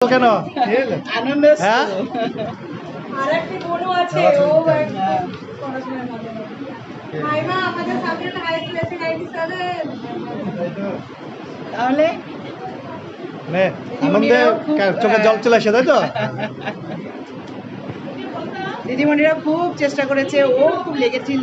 কেন? হ্যাঁ? তাহলে? আনন্দে চোখে জল চলে আসে তাই তো? দিদিমণিরা খুব চেষ্টা করেছে ও খুব লেগেছিল।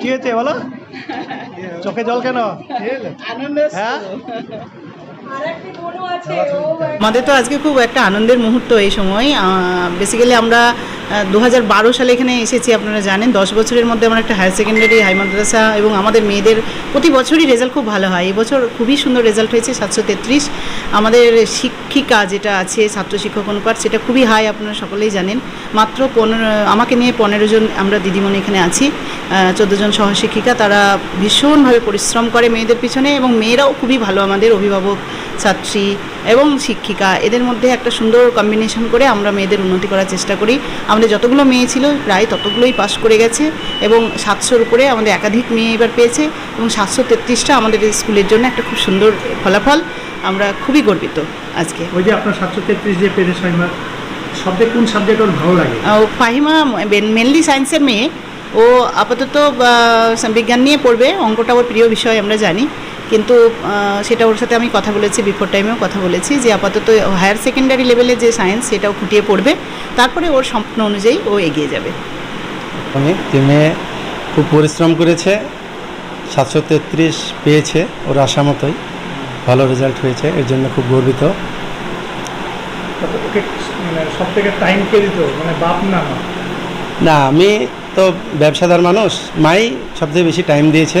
কি হয়েছে বলো? চোখে জল কেন? হ্যাঁ? আমাদের তো আজকে খুব একটা আনন্দের মুহূর্ত এই সময়। বেসিক্যালি আমরা দু হাজার বারো সালে এখানে এসেছি, আপনারা জানেন। দশ বছরের মধ্যে আমরা একটা হায়ার সেকেন্ডারি হাই মাদ্রাসা এবং আমাদের মেয়েদের প্রতি বছরই রেজাল্ট খুব ভালো হয়। এবছর খুবই সুন্দর রেজাল্ট হয়েছে, সাতশো তেত্রিশ। আমাদের শিক্ষিকা যেটা আছে, ছাত্র শিক্ষক অনুপাত, সেটা খুবই হাই আপনারা সকলেই জানেন। মাত্র পনেরো, আমাকে নিয়ে পনেরো জন আমরা দিদিমণি এখানে আছি। চোদ্দ জন সহশিক্ষিকা তারা ভীষণভাবে পরিশ্রম করে মেয়েদের পিছনে এবং মেয়েরাও খুবই ভালো আমাদের অভিভাবক ছাত্রী এবং শিক্ষিকা। এদের মধ্যে একটা সুন্দর কম্বিনেশন করে আমরা মেয়েদের উন্নতি করার চেষ্টা করি। আমাদের যতগুলো মেয়ে ছিল প্রায় ততগুলোই পাশ করে গেছে এবং সাতশোর উপরে আমাদের একাধিক মেয়ে এবার পেয়েছে এবং সাতশো তেত্রিশটা আমাদের স্কুলের জন্য একটা খুব সুন্দর ফলাফল। আমরা খুবই গর্বিত আজকে। ওই যে আপনার সাতশো তেত্রিশ যে সাইমা সবচেয়ে কোন সাবজেক্ট ওর ভালো লাগে? ও ফাহিমা মেনলি সায়েন্সের মেয়ে। ও আপাতত বিজ্ঞান নিয়ে পড়বে অঙ্কটা ওর প্রিয় বিষয় আমরা জানি। কিন্তু সেটা ওর সাথে আমি কথা বলেছি বিফোর টাইমেও কথা বলেছি যে আপাতত হায়ার সেকেন্ডারি লেভেলে যে সায়েন্স সেটাও খুঁটিয়ে পড়বে। তারপরে ওর স্বপ্ন অনুযায়ী ও এগিয়ে যাবে। অনেক মেয়ে খুব পরিশ্রম করেছে সাতশো তেত্রিশ পেয়েছে ওর আশা মতোই। ভালো রেজাল্ট হয়েছে এর জন্য খুব গর্বিত। ওকে মানে সব থেকে টাইম কে দিত মানে বাপ না না আমি তো ব্যবসাদার মানুষ মাই সবচেয়ে বেশি টাইম দিয়েছে।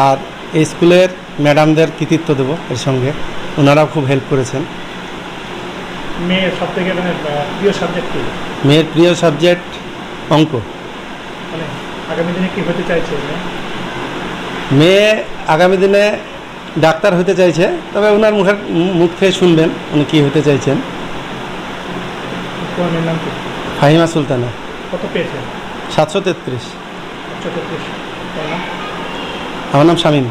আর এই স্কুলের ম্যাডামদের কৃতিত্ব দেবো এর সঙ্গে। ওনারাও খুব হেল্প করেছেন। মেয়ের সব থেকে মানে প্রিয় সাবজেক্ট কি? মেয়ের প্রিয় সাবজেক্ট অঙ্ক। মানে আগামী দিনে কি হতে চাইছে মেয়ে? আগামী দিনে ডাক্তার হতে চাইছে তবে ওনার মুখের মুখ থেকে শুনবেন উনি কী হতে চাইছেন। ফাহিমা সুলতানা। কত পেয়েছে? সাতশো তেত্রিশ? আমার নাম শামীম।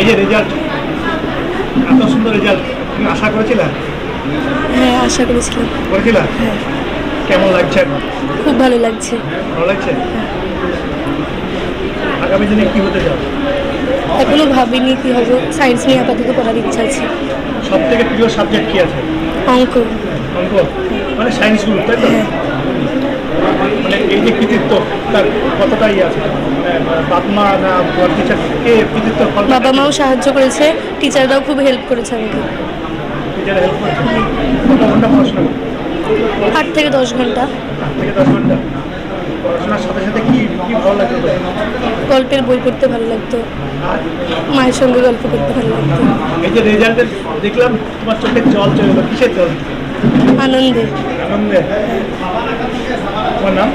এই যে রেজাল্ট এত সুন্দর রেজাল্ট তুমি আশা করেছিলা? হ্যাঁ আশা করেছিলাম। করেছিলা? কেমন লাগছে? এখন খুব ভালো লাগছে। ভালো লাগছে? আগামী দিনে কি হতে চাও এখনও ভাবিনি কি হবে। সায়েন্স নিয়ে আপাতত পড়ার ইচ্ছা আছে। সব থেকে প্রিয় সাবজেক্ট কি আছে? অঙ্ক। অঙ্ক মানে সায়েন্সগুলো তাই তো? মানে এই যে কৃতিত্ব তার কতটাই আছে? মানে বাপ মা না টিচার কে কৃতিত্ব বাবা মাও সাহায্য করেছে টিচাররাও খুব হেল্প করেছে আমাকে। টিচার হেল্প করেছে? কত ঘণ্টা পড়াশোনা আট থেকে দশ ঘণ্টা। আট থেকে দশ ঘণ্টা। পড়াশোনার সাথে সাথে কি কি ভালো লাগে তোর? গল্পের বই পড়তে ভালো লাগতো। মায়ের সঙ্গে গল্প করতে ভালো লাগতো। এই যে রেজাল্টের দেখলাম তোমার চোখে জল চলে এলো। কিসের জল? আনন্দে। আনন্দে? তোমার নাম?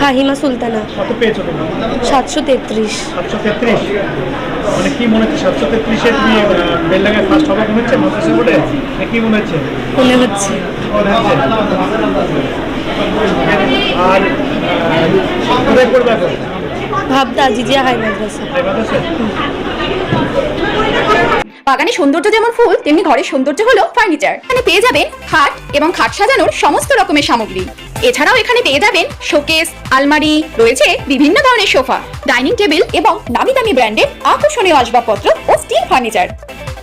ফাহিমা সুলতানা। কত পেয়েছ তুমি? সাতশো তেত্রিশ। সাতশো তেত্রিশ? মানে কি মনে হচ্ছে সাতশো তেত্রিশে তুমি বেলডাঙ্গায় ফার্স্ট হবে মনে হচ্ছে মাদ্রাসা না কি মনে হচ্ছে? মনে হচ্ছে। আর কোথায় পড়বে এখন? ভাবতা আজিজিয়া হাই মাদ্রাসা। এই মাদ্রাসায়? বাগানে সৌন্দর্য যেমন ফুল, তেমনি ঘরের সৌন্দর্য হলো ফার্নিচার এখানে পেয়ে যাবেন খাট এবং খাট সাজানোর সমস্ত রকমের সামগ্রী। এছাড়াও এখানে পেয়ে যাবেন শোকেস আলমারি, রয়েছে বিভিন্ন ধরনের সোফা ডাইনিং টেবিল এবং দামি দামি ব্র্যান্ডের আকর্ষণীয় আসবাবপত্র ও স্টিল ফার্নিচার